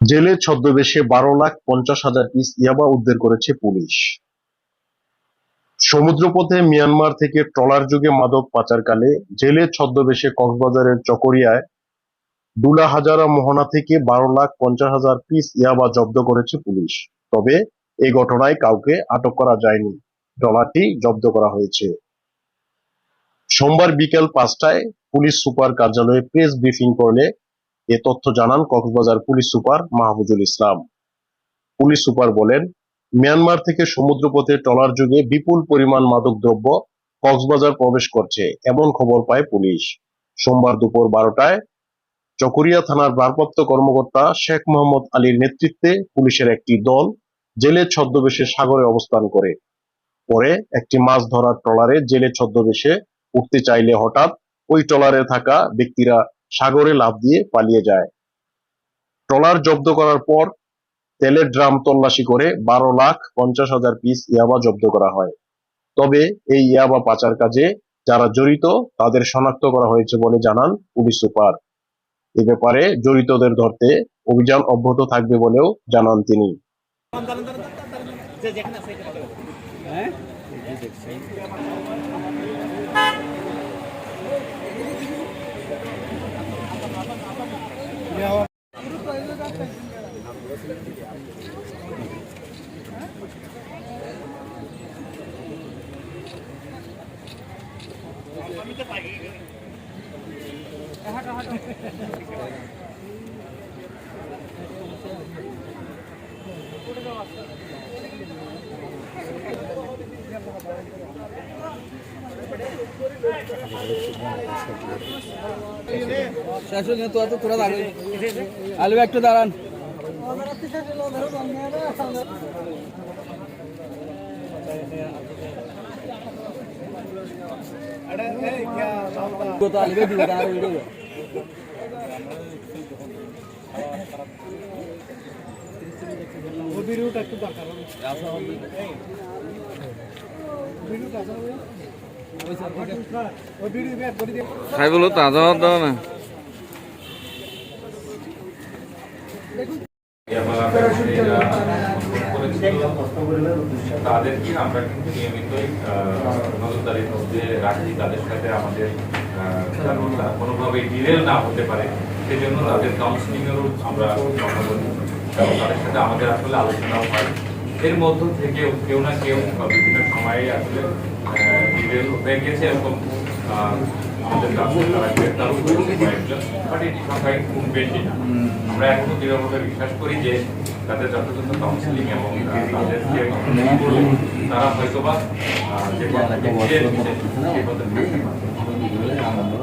জেলে ছদ্মবেশে বারো লাখ পঞ্চাশ হাজার পিস ইয়াবা উদ্ধার করেছে পুলিশ। সমুদ্রপথে মিয়ানমার থেকে ট্রলার যুগে মাদক পাচারকালে জেলে ছদ্মবেশে কক্সবাজারের চকরিয়ায় দুলা হাজারা মোহনা থেকে বারো লাখ পঞ্চাশ হাজার পিস ইয়াবা জব্দ করেছে পুলিশ। তবে এ ঘটনায় কাউকে আটক করা যায়নি। ট্রলারটি জব্দ করা হয়েছে। সোমবার বিকেল পাঁচটায় পুলিশ সুপার কার্যালয়ে প্রেস ব্রিফিং করলে এ তথ্য জানান Cox's Bazar police super Mahfuzul Islam. Police super বলেন, মিয়ানমার থেকে সমুদ্রপথে ট্রলার যুগে বিপুল পরিমাণ মাদকদ্রব্য কক্সবাজার প্রবেশ করছে এমন খবর পায় পুলিশ। সোমবার দুপুর বারোটায় চকরিয়া থানার ভারপ্রাপ্ত কর্মকর্তা শেখ মোহাম্মদ আলীর নেতৃত্বে পুলিশের একটি দল জেলে ছদ্মবেশে সাগরে অবস্থান করে। পরে একটি মাছ ধরার ট্রলারে জেলে ছদ্মবেশে উঠতে চাইলে হঠাৎ ওই ট্রলারে থাকা ব্যক্তিরা সাগরে লাফ দিয়ে পালিয়ে যায়। ট্রলার জব্দ করার পর তেলের ড্রাম তল্লাশি করে বারো লাখ পঞ্চাশ হাজার পিস ইয়াবা জব্দ করা হয়। তবে এই ইয়াবা পাচার কাজে যারা জড়িত, তাদের শনাক্ত করা হয়েছে বলে জানান পুলিশ সুপার। এ ব্যাপারে জড়িতদের ধরতে অভিযান অব্যাহত থাকবে বলেও জানান তিনি। শেষ হয়ে তো এত তোরা দাঁড়াই আলু একটু দাঁড়ান দাঁড়া ভিডিও খাই বলো, তাজা দাও না। তাদেরকে আমরা কিন্তু নিয়মিতই নজরদারির মধ্যে রাখি তাদের সাথে আমাদের কোনোভাবে ডিরেল না হতে পারে সেজন্য তাদের কাউন্সিলিং এরও আমরা তাদের সাথে আমাদের আসলে আলোচনাও হয়। এর মধ্য থেকে কেউ না কেউ বা বিভিন্ন সময়ে আসলে ডিরেল হয়ে গেছে এরকম আমাদের তারা গ্রেপ্তারও করেছে কয়েকজন বাট এটি সংখ্যায় খুব বেশি না। আমরা এখনও দৃঢ়ভাবে বিশ্বাস করি যে তাদের যথাযথ কাউন্সিলিং এবং তারা হয়তোবা যে থাকতে পারে